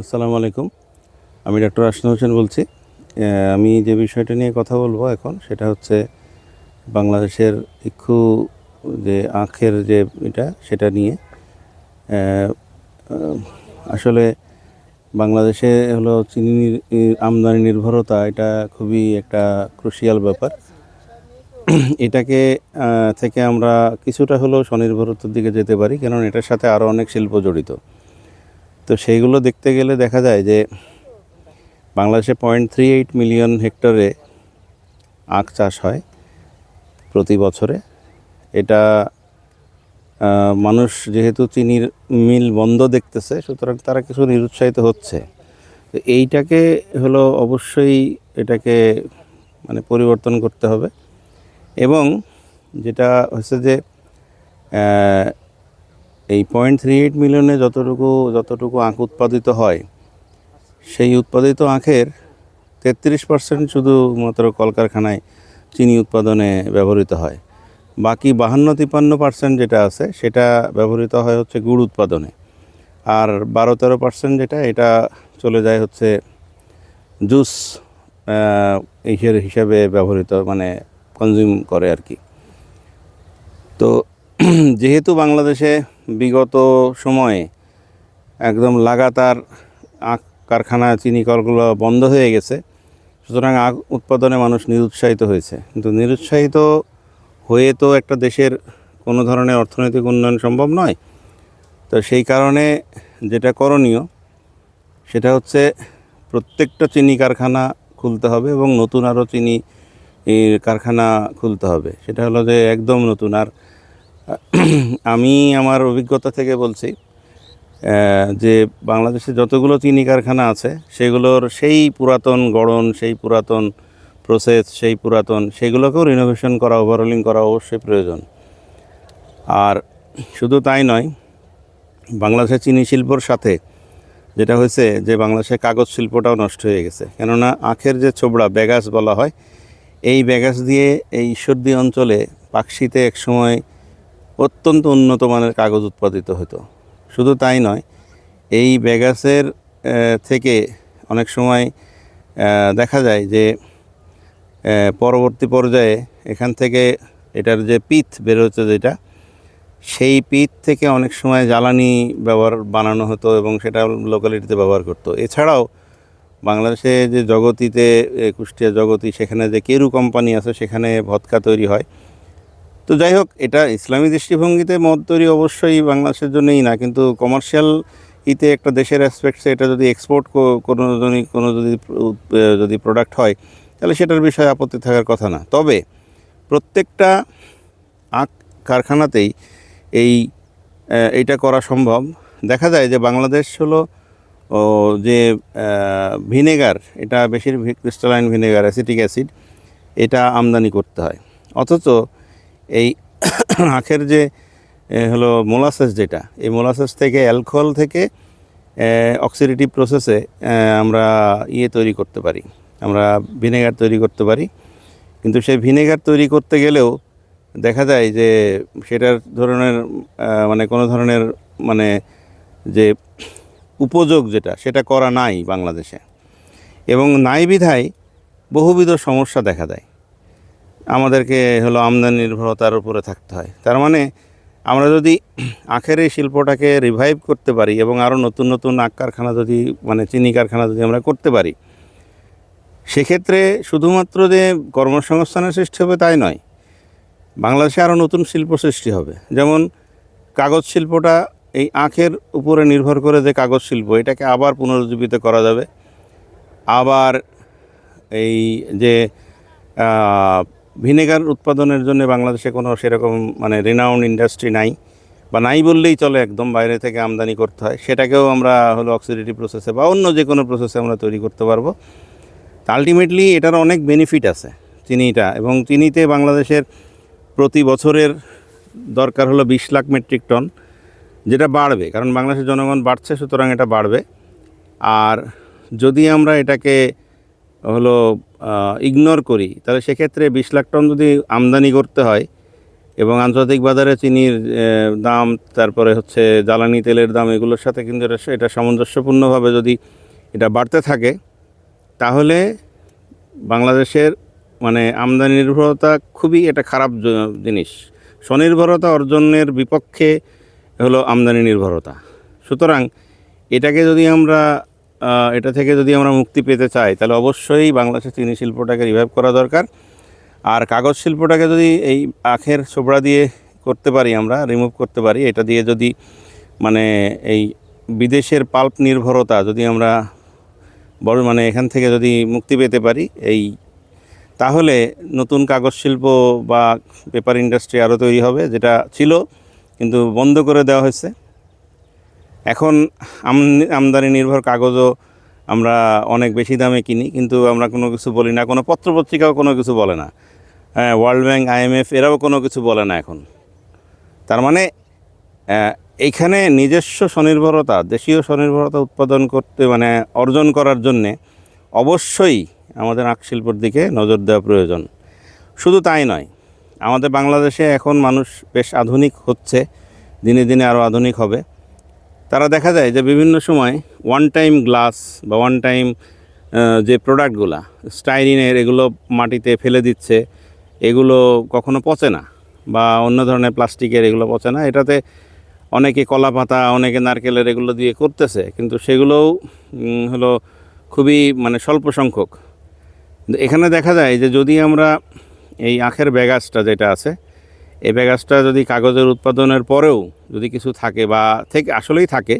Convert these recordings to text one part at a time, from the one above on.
আসসালামু আলাইকুম। আমি ডক্টর আসনা হোসেন বলছি। আমি যে বিষয়টা নিয়ে কথা বলব এখন, সেটা হচ্ছে বাংলাদেশের ইক্ষু যে আখের যে এটা, সেটা নিয়ে। আসলে বাংলাদেশে হলো চিনি আমদানি নির্ভরতা, এটা খুবই একটা ক্রুশিয়াল ব্যাপার। এটাকে থেকে আমরা কিছুটা হলেও স্বনির্ভরতার দিকে যেতে পারি কারণ এটার সাথে আরও অনেক শিল্প জড়িত। তো সেইগুলো দেখতে গেলে দেখা যায় যে বাংলাদেশে পয়েন্ট থ্রি এইট মিলিয়ন হেক্টরে আখ চাষ হয় প্রতি বছরে। এটা মানুষ যেহেতু চিনির মিল বন্ধ দেখতেছে, সুতরাং তারা কিছু নিরুৎসাহিত হচ্ছে। তো এইটাকে হলো অবশ্যই এটাকে মানে পরিবর্তন করতে হবে। এবং যেটা হচ্ছে যে এই পয়েন্ট থ্রি এইট মিলিয়নে যতটুকু যতটুকু আখ উৎপাদিত হয়, সেই উৎপাদিত আখের তেত্রিশ পার্সেন্ট শুধুমাত্র কলকারখানায় চিনি উৎপাদনে ব্যবহৃত হয়। বাকি বাহান্ন তিপ্পান্ন পার্সেন্ট যেটা আছে, সেটা ব্যবহৃত হয় হচ্ছে গুড় উৎপাদনে। আর বারো তেরো পার্সেন্ট যেটা, এটা চলে যায় হচ্ছে জুস হিসেবে হিসাবে ব্যবহৃত মানে কনজিউম করে আর কি। তো, যেহেতু বাংলাদেশে বিগত সময়ে একদম লাগাতার আখ কারখানা, চিনি কলগুলো বন্ধ হয়ে গেছে। সুতরাং আখ উৎপাদনে মানুষ নিরুৎসাহিত হয়েছে। কিন্তু নিরুৎসাহিত হয়ে তো একটা দেশের কোনো ধরনের অর্থনৈতিক উন্নয়ন সম্ভব নয়। তো সেই কারণে যেটা করণীয়, সেটা হচ্ছে প্রত্যেকটা চিনি কারখানা খুলতে হবে এবং নতুন আরও চিনি কারখানা খুলতে হবে। সেটা হলো যে একদম নতুন। আর আমি আমার অভিজ্ঞতা থেকে বলছি যে বাংলাদেশে যতগুলো চিনি কারখানা আছে, সেগুলোর সেই পুরাতন গড়ন, সেই পুরাতন প্রসেস সেই পুরাতন, সেগুলোকেও রিনোভেশন করা ওভারঅলিং করা অবশ্যই প্রয়োজন। আর শুধু তাই নয়, বাংলাদেশের চিনি শিল্পর সাথে যেটা হয়েছে যে বাংলাদেশের কাগজ শিল্পটাও নষ্ট হয়ে গেছে। কেননা আখের যে ছোবড়া ব্যাগাস বলা হয়, এই ব্যাগাস দিয়ে এই ঈশ্বরদী অঞ্চলে পাকশিতে একসময় অত্যন্ত উন্নত মানের কাগজ উৎপাদিত হতো। শুধু তাই নয়, এই ব্যাগাসের থেকে অনেক সময় দেখা যায় যে পরবর্তী পর্যায়ে এখান থেকে এটার যে পিথ বেরোচ্ছে যেটা, সেই পিথ থেকে অনেক সময় জ্বালানি ব্যবহার বানানো হতো এবং সেটা লোকালিটিতে ব্যবহার করতো। এছাড়াও বাংলাদেশে যে জগতিতে কুষ্টিয়া জগতি, সেখানে যে কেরু কোম্পানি আছে, সেখানে ভদকা তৈরি হয়। তো যাই হোক, এটা ইসলামী দৃষ্টিভঙ্গিতে মদ তৈরি অবশ্যই বাংলাদেশের জন্যই না, কিন্তু কমার্শিয়াল ইতে একটা দেশের অ্যাসপেক্টসে এটা যদি এক্সপোর্ট কোনো যদি কোনো যদি যদি প্রোডাক্ট হয়, তাহলে সেটার বিষয়ে আপত্তি থাকার কথা না। তবে প্রত্যেকটা আখ কারখানাতেই এই এইটা করা সম্ভব। দেখা যায় যে বাংলাদেশ হলো, ও, যে ভিনেগার, এটা বেশির ক্রিস্টালাইন ভিনেগার অ্যাসিটিক অ্যাসিড এটা আমদানি করতে হয়। অথচ এই আখের যে হলো মোলাসেস যেটা, এই মোলাসেস থেকে অ্যালকোহল থেকে অক্সিডেটিভ প্রসেসে আমরা ইয়ে তৈরি করতে পারি, আমরা ভিনেগার তৈরি করতে পারি। কিন্তু সেই ভিনেগার তৈরি করতে গেলেও দেখা যায় যে সেটার ধরনের মানে কোনো ধরনের মানে যে উপযোগ যেটা, সেটা করা নাই বাংলাদেশে। এবং নাই বিধায় বহুবিধ সমস্যা দেখা দেয়। আমাদেরকে হলো আমদানি নির্ভরতার উপরে থাকতে হয়। তার মানে আমরা যদি আখের এই শিল্পটাকে রিভাইভ করতে পারি এবং আরও নতুন নতুন আখ কারখানা যদি মানে চিনি কারখানা যদি আমরা করতে পারি, সেক্ষেত্রে শুধুমাত্র যে কর্মসংস্থানের সৃষ্টি হবে তাই নয়, বাংলাদেশে আরও নতুন শিল্প সৃষ্টি হবে। যেমন কাগজ শিল্পটা এই আখের উপরে নির্ভর করে যে কাগজ শিল্প, এটাকে আবার পুনরুজ্জীবিত করা যাবে। আবার এই যে ভিনেগার উৎপাদনের জন্য বাংলাদেশে কোনো সেরকম মানে রিনাউন্ড ইন্ডাস্ট্রি নাই বা নাই বললেই চলে একদম বাইরে থেকে আমদানি করতে হয়। সেটাকেও আমরা হলো অক্সিডেটিভ প্রসেসে বা অন্য যে কোনো প্রসেসে আমরা তৈরি করতে পারব। আলটিমেটলি এটার অনেক বেনিফিট আছে চিনিটা এবং চিনিতে বাংলাদেশের প্রতি বছরের দরকার হলো বিশ লাখ মেট্রিক টন যেটা বাড়বে। কারণ বাংলাদেশের জনগণ বাড়ছে, সুতরাং এটা বাড়বে। আর যদি আমরা এটাকে হলো ইগনোর করি, তাহলে সেক্ষেত্রে বিশ লাখ টন যদি আমদানি করতে হয় এবং আন্তর্জাতিক বাজারে চিনির দাম, তারপরে হচ্ছে জ্বালানি তেলের দাম, এগুলোর সাথে কিন্তু এটা সামঞ্জস্যপূর্ণভাবে যদি এটা বাড়তে থাকে, তাহলে বাংলাদেশের মানে আমদানি নির্ভরতা খুবই এটা খারাপ জিনিস। স্বনির্ভরতা অর্জনের বিপক্ষে হলো আমদানি নির্ভরতা সুতরাং এটাকে যদি আমরা এটা থেকে যদি আমরা মুক্তি পেতে চাই, তাহলে অবশ্যই বাংলাদেশের চিনি শিল্পটাকে রিভাইভ করা দরকার। আর কাগজ শিল্পটাকে যদি এই আখের ছোবড়া দিয়ে করতে পারি আমরা রিমুভ করতে পারি, এটা দিয়ে যদি মানে এই বিদেশের পাল্প নির্ভরতা যদি আমরা বড় মানে এখান থেকে যদি মুক্তি পেতে পারি, এই তাহলে নতুন কাগজ শিল্প বা পেপার ইন্ডাস্ট্রি আরও তৈরি হবে, যেটা ছিল কিন্তু বন্ধ করে দেওয়া হয়েছে। এখন আম- আমদানি নির্ভর কাগজও আমরা অনেক বেশি দামে কিনি, কিন্তু আমরা কোনো কিছু বলি না। কোনো পত্রপত্রিকাও কোনো কিছু বলে না। হ্যাঁ ওয়ার্ল্ড ব্যাংক আইএমএফ এরাও কোনো কিছু বলে না এখন। তার মানে এইখানে নিজস্ব স্বনির্ভরতা, দেশীয় স্বনির্ভরতা উৎপাদন করতে মানে অর্জন করার জন্যে অবশ্যই আমাদের আখ শিল্পর দিকে নজর দেওয়া প্রয়োজন। শুধু তাই নয়, আমাদের বাংলাদেশে এখন মানুষ বেশ আধুনিক হচ্ছে, দিনে দিনে আরও আধুনিক হবে। তারা দেখা যায় যে বিভিন্ন সময় ওয়ান টাইম গ্লাস বা ওয়ান টাইম যে প্রোডাক্টগুলা স্টাইরিনের এগুলো মাটিতে ফেলে দিচ্ছে, এগুলো কখনো পচে না বা অন্য ধরনের প্লাস্টিকের এগুলো পচে না। এটাতে অনেকে কলা পাতা, অনেকে নারকেলের এগুলো দিয়ে করতেছে, কিন্তু সেগুলোও হলো খুবই মানে স্বল্প সংখ্যক। এখানে দেখা যায় যে যদি আমরা এই আখের ব্যাগাসটা যেটা আছে এই ব্যাগাসটা যদি কাগজের উৎপাদনের পরেও যদি কিছু থাকে বা থেকে, আসলেই থাকে,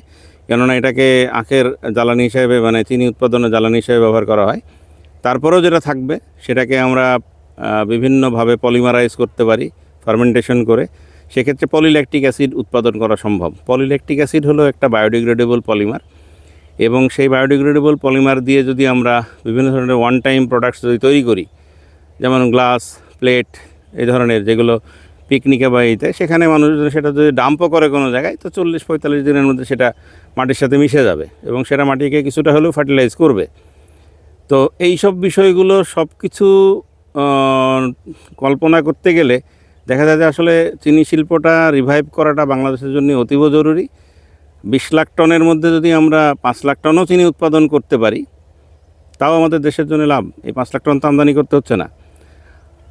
কেননা এটাকে আখের জ্বালানি হিসেবে মানে চিনি উৎপাদনের জ্বালানি হিসেবে ব্যবহার করা হয়, তারপরেও যেটা থাকবে, সেটাকে আমরা বিভিন্নভাবে পলিমারাইজ করতে পারি, ফার্মেন্টেশন করে, সেক্ষেত্রে পলিল্যাকটিক অ্যাসিড উৎপাদন করা সম্ভব। পলিল্যাকটিক অ্যাসিড হলো একটা বায়োডিগ্রেডেবল পলিমার, এবং সেই বায়োডিগ্রেডেবল পলিমার দিয়ে যদি আমরা বিভিন্ন ধরনের ওয়ান টাইম প্রোডাক্টস যদি তৈরি করি, যেমন গ্লাস, প্লেট, এই ধরনের যেগুলো পিকনিকে বা ইতে সেখানে মানুষ সেটা যদি ডাম্পও করে কোনো জায়গায়, তো চল্লিশ পঁয়তাল্লিশ দিনের মধ্যে সেটা মাটির সাথে মিশে যাবে এবং সেটা মাটিকে কিছুটা হলেও ফার্টিলাইজ করবে। তো এই সব বিষয়গুলো সব কিছু কল্পনা করতে গেলে দেখা যায় যে আসলে চিনি শিল্পটা রিভাইভ করাটা বাংলাদেশের জন্য অতীব জরুরি। বিশ লাখ টনের মধ্যে যদি আমরা পাঁচ লাখ টনও চিনি উৎপাদন করতে পারি, তাও আমাদের দেশের জন্য লাভ। এই পাঁচ লাখ টন তো আমদানি করতে হচ্ছে না।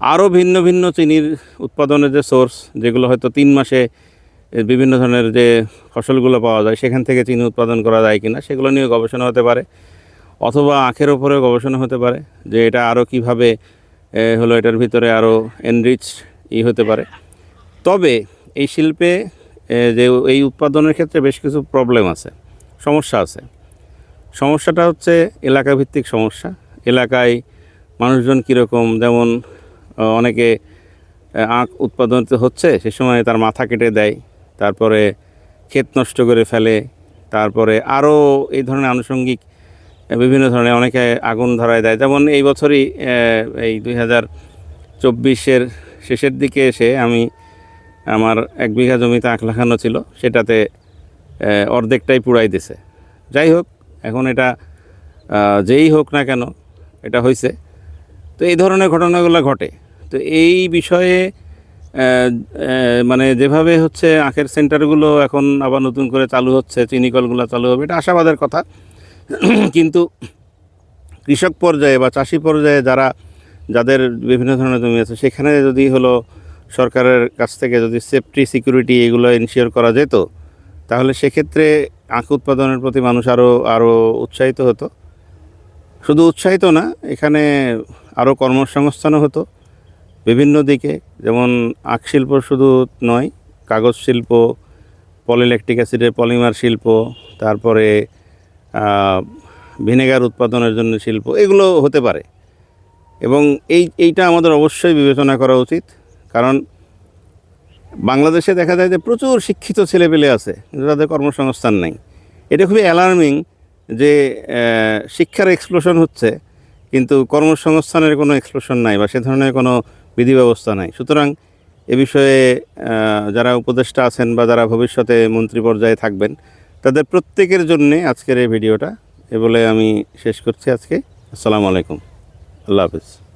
আরও ভিন্ন ভিন্ন চিনির উৎপাদনের যে সোর্স যেগুলো হয়তো তিন মাসে বিভিন্ন ধরনের যে ফসলগুলো পাওয়া যায়, সেখান থেকে চিনি উৎপাদন করা যায় কিনা, সেগুলো নিয়ে গবেষণা হতে পারে। অথবা আখের ওপরেও গবেষণা হতে পারে যে এটা আরও কীভাবে হলো এটার ভিতরে আরও এনরিচ ই হতে পারে। তবে এই শিল্পে যে এই উৎপাদনের ক্ষেত্রে বেশ কিছু প্রবলেম আছে, সমস্যা আছে। সমস্যাটা হচ্ছে এলাকাভিত্তিক সমস্যা। এলাকায় মানুষজন কীরকম, যেমন অনেকে আখ উৎপাদন হচ্ছে, সে সময় তার মাথা কেটে দেয়, তারপরে ক্ষেত নষ্ট করে ফেলে, তারপরে আরও এই ধরনের আনুষঙ্গিক বিভিন্ন ধরনের অনেকে আগুন ধরায় দেয়। যেমন এই বছরই এই দুই হাজার চব্বিশের শেষের দিকে এসে আমি আমার এক বিঘা জমিতে আখ লাগানো ছিল, সেটাতে অর্ধেকটাই পুড়াই দিছে। যাই হোক, এখন এটা যেই হোক না কেন, এটা হয়েছে তো এই ধরনের ঘটনাগুলো ঘটে। তো এই বিষয়ে মানে যেভাবে হচ্ছে আখের সেন্টারগুলো এখন আবার নতুন করে চালু হচ্ছে চিনিকলগুলো চালু হবে, এটা আশাবাদের কথা। কিন্তু কৃষক পর্যায়ে বা চাষি পর্যায়ে যারা, যাদের বিভিন্ন ধরনের জমি আছে, সেখানে যদি হলো সরকারের কাছ থেকে যদি সেফটি সিকিউরিটি এগুলো ইনশিওর করা যেত, তাহলে সেক্ষেত্রে আখ উৎপাদনের প্রতি মানুষ আরও আরও উৎসাহিত হতো। শুধু উৎসাহিত না, এখানে আরও কর্মসংস্থানও হতো। বিভিন্ন দিকে, যেমন আখ শিল্প শুধু নয়, কাগজ শিল্প পলিল্যাকটিক অ্যাসিডের পলিমার শিল্প, তারপরে ভিনেগার উৎপাদনের জন্য শিল্প, এগুলো হতে পারে। এবং এই, এইটা আমাদের অবশ্যই বিবেচনা করা উচিত, কারণ বাংলাদেশে দেখা যায় যে প্রচুর শিক্ষিত ছেলেপেলে আছে তাদের কর্মসংস্থান নেই। এটা খুবই অ্যালার্মিং যে শিক্ষার এক্সপ্লোশন হচ্ছে, কিন্তু কর্মসংস্থানের কোনো এক্সপ্লোশন নাই বা সে ধরনের কোনো বিধি ব্যবস্থা নাই। সুতরাং এ বিষয়ে যারা উপদেষ্টা আছেন বা যারা ভবিষ্যতে মন্ত্রী পর্যায়ে থাকবেন, তাদের প্রত্যেকের জন্যে আজকের এই ভিডিওটা এ বলে আমি শেষ করছি আজকে। আসসালামু আলাইকুম। আল্লাহ হাফিজ।